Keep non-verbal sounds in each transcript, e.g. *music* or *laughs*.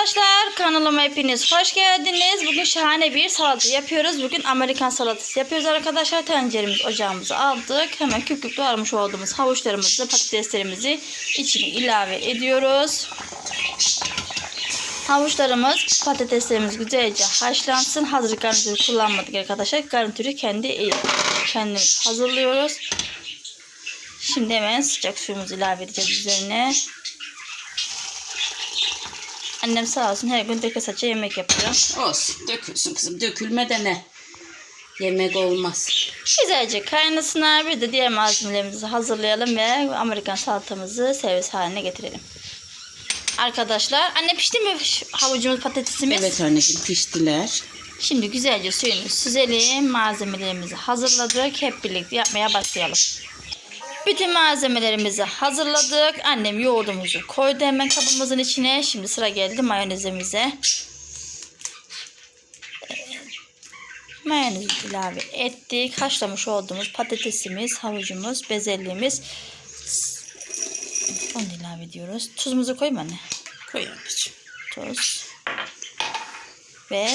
arkadaşlar kanalıma hepiniz hoş geldiniz. Bugün şahane bir salata yapıyoruz. Bugün Amerikan salatası yapıyoruz arkadaşlar. Tenceremiz ocağımızı aldık. Hemen küp küp doğramış olduğumuz havuçlarımızı patateslerimizi içine ilave ediyoruz. Havuçlarımız patateslerimiz güzelce haşlansın. Hazır garnitür kullanmadık arkadaşlar. Garnitürü kendi kendimiz hazırlıyoruz. Şimdi hemen sıcak suyumuzu ilave edeceğiz üzerine. Annem sağ olsun her gün döke saça yemek yapıyor. Olsun dökülsün kızım dökülme de ne? Yemek olmaz. Güzelce kaynasın abi. De diğer malzemelerimizi hazırlayalım ve Amerikan salatamızı servis haline getirelim. Arkadaşlar anne pişti mi havucumuz patatesimiz? Evet anneciğim piştiler. Şimdi güzelce suyunu süzelim. Malzemelerimizi hazırladık. Hep birlikte yapmaya başlayalım. Bütün malzemelerimizi hazırladık. Annem yoğurdumuzu koydu hemen kabımızın içine. Şimdi sıra geldi mayonezimize. Mayonezi ilave ettik. Haşlamış olduğumuz patatesimiz, havucumuz, bezelyemiz. Onu ilave ediyoruz. Tuzumuzu koyma anne. Koy anneciğim. Tuz. Ve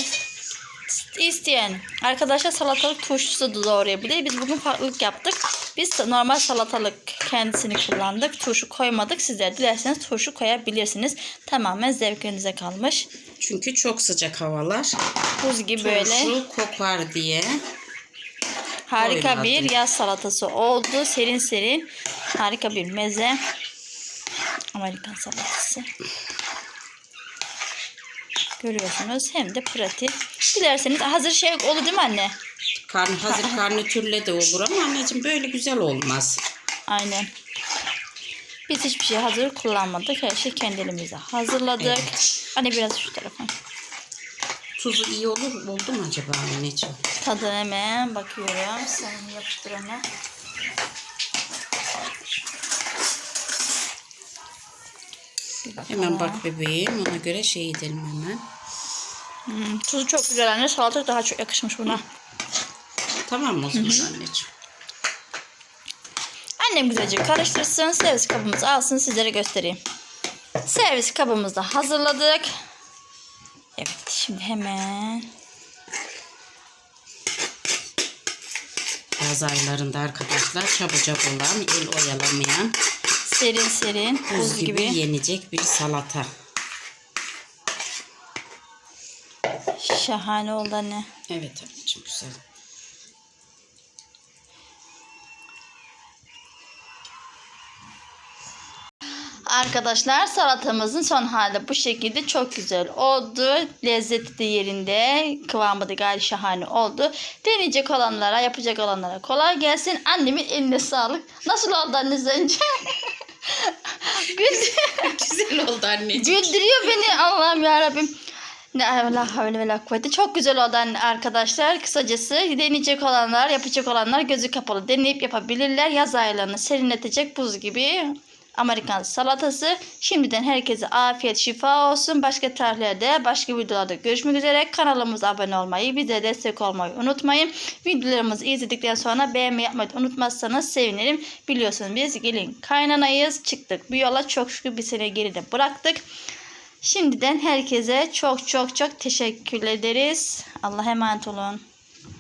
isteyen arkadaşlar salatalık turşusu da doğrayabilir. Biz bugün farklılık yaptık. Biz normal salatalık kendisini kullandık. Turşu koymadık. Sizler dilerseniz turşu koyabilirsiniz. Tamamen zevkinize kalmış. Çünkü çok sıcak havalar. Buz gibi böyle Turşu kokar diye. harika koymadım. bir yaz salatası oldu. Serin serin harika bir meze. Amerikan salatası. Görüyorsunuz. Hem de pratik. Dilerseniz hazır şey olur değil mi anne? Karn, hazır karnitürle de olur ama anneciğim böyle güzel olmaz. Aynen. Biz hiçbir şey hazır kullanmadık. Her şey kendi elimizde hazırladık. Evet. Anne biraz şu tarafa. Tuzu iyi olur oldu mu acaba anneciğim? Tadına hemen bakıyorum. Sen yapıştır onu. Hemen bak bebeğim ona göre şey edelim hemen. Hmm, tuzu çok güzel anne. Salata daha çok yakışmış buna. Tamam mı o zaman anneciğim? Annem güzelce karıştırsın. Servis kabımızı alsın sizlere göstereyim. Servis kabımızı da hazırladık. Evet şimdi hemen Yaz aylarında arkadaşlar çabucak olan, el oyalamayan, serin serin buz buz gibi, yenecek bir salata. şahane oldu anne. Evet anneciğim güzel. Arkadaşlar salatamızın son hali bu şekilde çok güzel oldu. Lezzeti de yerinde. Kıvamı da gayet şahane oldu. Deneyecek olanlara, yapacak olanlara kolay gelsin. Annemin eline sağlık. Nasıl oldu anne sence? *laughs* Güldü- *laughs* güzel oldu anneciğim. Güldürüyor beni Allah'ım yarabbim. La havle ve la kuvvete. Çok güzel oldu anne arkadaşlar. Kısacası deneyecek olanlar, yapacak olanlar gözü kapalı deneyip yapabilirler. Yaz aylarını serinletecek buz gibi Amerikan salatası. Şimdiden herkese afiyet şifa olsun. Başka tarihlerde, başka videolarda görüşmek üzere. Kanalımıza abone olmayı, bize destek olmayı unutmayın. Videolarımızı izledikten sonra beğenmeyi yapmayı unutmazsanız sevinirim. Biliyorsunuz biz gelin kaynanayız. Çıktık bu yola çok şükür bir sene geride bıraktık. Şimdiden herkese çok çok çok teşekkür ederiz. Allah'a emanet olun.